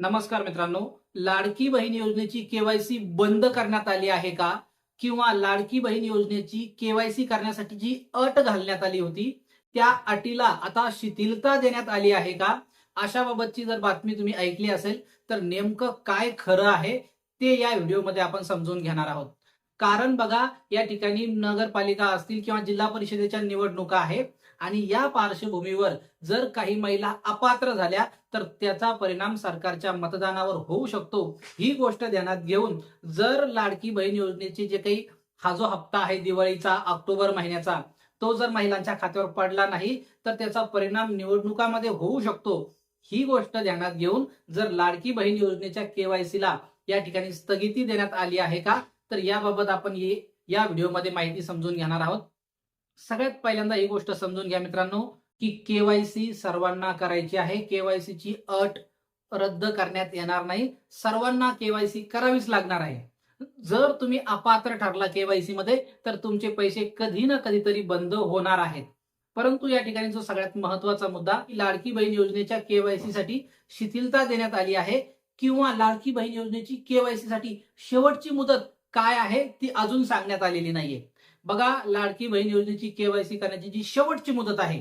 नमस्कार मित्रांनो लाडकी बहीण योजनेची केवायसी बंद करण्यात आली आहे का? किंवा लाडकी बहीण योजनेची केवायसी करण्यासाठी जी अट घालण्यात आली होती त्या अटीला आता शिथिलता देण्यात आली आहे का? अशा बाबतची जर बातमी तुम्ही ऐकली असेल तर नेमकं काय खरं आहे ते या व्हिडिओमध्ये आपण समजून घेणार आहोत. कारण बघा या ठिकाणी नगरपालिका असतील किंवा जिल्हा परिषदेच्या निवडणुका आहेत आणि या पार्श्वभूमीवर जर काही महिला अपात्र झाल्या तर त्याचा परिणाम सरकारच्या मतदानावर होऊ शकतो. ही गोष्ट ध्यानात घेऊन जर लाडकी बहीण योजनेचे जे काही हा जो हप्ता आहे दिवाळीचा ऑक्टोबर महिन्याचा तो जर महिलांच्या खात्यावर पडला नाही तर त्याचा परिणाम निवडणुकामध्ये होऊ शकतो. ही गोष्ट ध्यानात घेऊन जर लाडकी बहीण योजनेच्या केवायसीला या ठिकाणी स्थगिती देण्यात आली आहे का तर याबाबत आपण या व्हिडिओमध्ये माहिती समजून घेणार आहोत. सगळ्यात पहिल्यांदा ही गोष्ट समजून घ्या मित्रांनो की केवायसी सर्वांना करायची आहे. केवायसी ची अट रद्द करण्यात येणार नाही. सर्वांना केवायसी करावीच लागणार आहे. जर तुम्ही अपात्र ठरला केवायसी मध्ये तर तुमचे पैसे कधी ना कधीतरी बंद होणार आहेत. परंतु या ठिकाणी जो सगळ्यात महत्त्वाचा मुद्दा लाडकी बहीण योजनेच्या केवायसी साठी शिथिलता देण्यात आली आहे किंवा लाडकी बहीण योजनेची केवायसी साठी शेवटची मुदत काय आहे ती अजून सांगण्यात आलेली नाहीये. बघा लाडकी बहीण योजनेची केवायसी करण्याची जी शेवटची मुदत आहे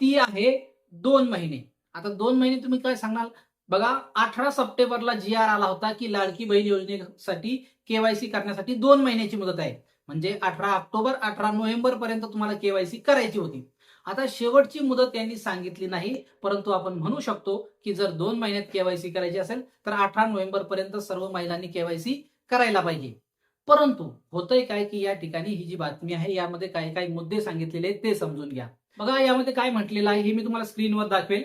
ती आहे दोन महिने. आता दोन महिने तुम्ही काय सांगणार बघा अठरा सप्टेंबरला जी आर आला होता की लाडकी बहीण योजनेसाठी केवायसी करण्यासाठी दोन महिन्याची मुदत आहे. म्हणजे अठरा ऑक्टोबर अठरा नोव्हेंबर पर्यंत तुम्हाला केवायसी करायची होती. आता शेवटची मुदत त्यांनी सांगितली नाही परंतु आपण म्हणू शकतो की जर दोन महिन्यात केवायसी करायची असेल तर अठरा नोव्हेंबर पर्यंत सर्व महिलांनी केवायसी करायला पाहिजे. परंतु होतंय काय की या ठिकाणी ही जी बातमी आहे यामध्ये काही काही मुद्दे सांगितलेले आहेत ते समजून घ्या. बघा यामध्ये काय म्हटलेलं आहे हे मी तुम्हाला स्क्रीनवर दाखवेल.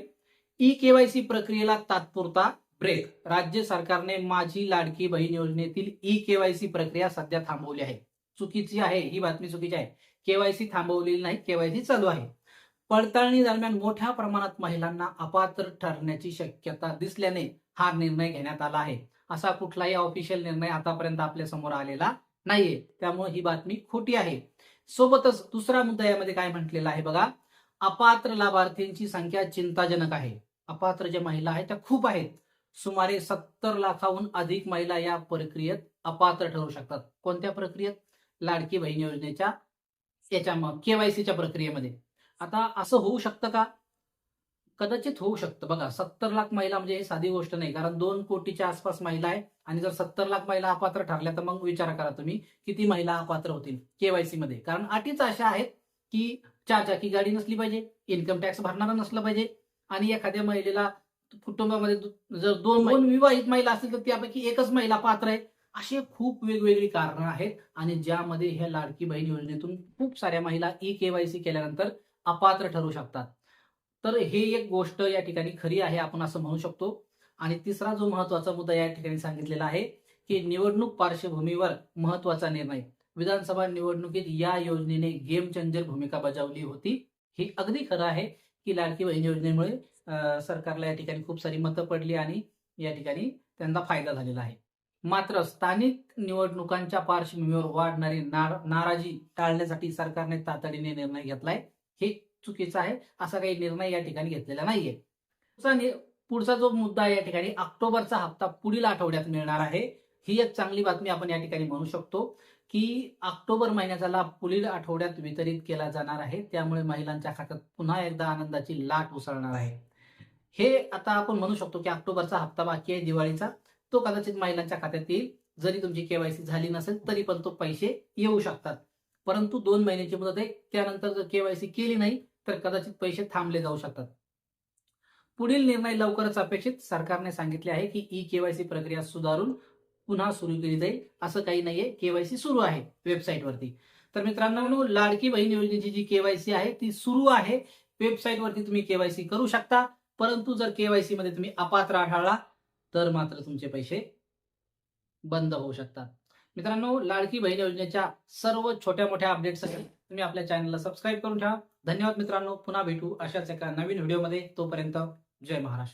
ई केवायसी प्रक्रियेला तात्पुरता ब्रेक राज्य सरकारने माझी लाडकी बहीण योजनेतील ई केवायसी प्रक्रिया सध्या थांबवली आहे. चुकीची आहे ही बातमी चुकीची आहे. केवायसी थांबवलेली नाही केवायसी चालू आहे. पडताळणी दरम्यान मोठ्या प्रमाणात महिलांना अपात्र ठरण्याची शक्यता दिसल्याने हा निर्णय घेण्यात आला आहे. असा कुठलाही ऑफिशियल निर्णय आतापर्यंत आपल्यासमोर आलेला नाहीये. त्यामुळे ही बातमी खोटी आहे. सोबतच दुसरा मुद्दा यामध्ये काय म्हटलेला आहे बघा. अपात्र लाभार्थींची संख्या चिंताजनक आहे. अपात्र ज्या महिला आहेत त्या खूप आहेत. सुमारे सत्तर लाखाहून अधिक महिला या प्रक्रियेत अपात्र ठरू शकतात. कोणत्या प्रक्रियेत? लाडकी बहीण योजनेच्या याच्या केवायसीच्या प्रक्रियेमध्ये. आता असं होऊ शकतं का? कदाचित होऊ शकतं. बघा सत्तर लाख महिला म्हणजे ही साधी गोष्ट नाही कारण दोन कोटीच्या आसपास महिला आहे आणि जर सत्तर लाख महिला अपात्र ठरल्या तर मग विचार करा तुम्ही किती महिला अपात्र होतील केवायसी मध्ये कारण अटीच अशा आहेत की चार चाकी गाडी नसली पाहिजे इन्कम टॅक्स भरणारा नसलं पाहिजे आणि एखाद्या महिलेला कुटुंबामध्ये जर दोन दोन विवाहित महिला असतील तर त्यापैकी एकच महिला पात्र आहे. असे खूप वेगवेगळी कारणं आहेत आणि ज्यामध्ये ह्या लाडकी बहीण योजनेतून खूप साऱ्या महिला ई केवायसी केल्यानंतर अपात्र ठरू शकतात. तर हे एक गोष्ट या ठिकाणी खरी आहे आपण असं म्हणू शकतो. आणि तिसरा जो महत्त्वाचा मुद्दा या ठिकाणी सांगितलेला आहे की निवडणूक पार्श्वभूमीवर महत्त्वाचा निर्णय. विधानसभा निवडणुकीत या योजनेने गेम चेंजर भूमिका बजावली होती. हे अगदी खरं आहे की लाडकी बहीण योजनेमुळे सरकारला या ठिकाणी खूप सारी मतं पडली आणि या ठिकाणी त्यांना फायदा झालेला आहे. मात्र स्थानिक निवडणुकांच्या पार्श्वभूमीवर वाढणारी नार- नाराजी टाळण्यासाठी सरकारने तातडीने निर्णय घेतलाय. हे चुकीचा आहे असा काही निर्णय या ठिकाणी घेतलेला नाहीये. पुढचा जो मुद्दा या ठिकाणी ऑक्टोबरचा हप्ता पुढील आठवड्यात मिळणार आहे. ही एक चांगली बातमी आपण या ठिकाणी म्हणू शकतो की ऑक्टोबर महिन्याचा लाभ पुढील आठवड्यात वितरित केला जाणार आहे. त्यामुळे महिलांच्या खात्यात पुन्हा एकदा आनंदाची लाट उसळणार आहे. हे आता आपण म्हणू शकतो की ऑक्टोबरचा हप्ता बाकी आहे दिवाळीचा. तो कदाचित महिलांच्या खात्यात येईल. जरी तुमची केवायसी झाली नसेल तरी पण तो पैसे येऊ शकतात. परंतु दोन महिन्याची मुदत आहे. त्यानंतर जर केवायसी केली नाही तर कदाचित पैसे थांबले जाऊ शकतात. पुढील निर्णय लवकरच अपेक्षित. सरकारने सांगितले आहे की ई केवायसी प्रक्रिया सुधारून पुन्हा सुरू केली जाईल. असं काही नाहीये. केवायसी सुरू आहे वेबसाईटवरती तर मित्रांनो लाडकी बहीण योजनेची जी केवायसी आहे ती सुरू आहे. वेबसाईटवरती तुम्ही केवायसी करू शकता. परंतु जर केवायसी मध्ये तुम्ही अपात्र आढळला तर मात्र तुमचे पैसे बंद होऊ शकतात. मित्रांनो लाडकी बहीण योजनेच्या सर्व छोट्या मोठ्या अपडेट्ससाठी तुम्ही आपल्या चॅनलला सबस्क्राईब करून ठेवा. धन्यवाद मित्रांनो पुन्हा भेटू अशाच एका नवीन व्हिडिओमध्ये तोपर्यंत जय महाराष्ट्र.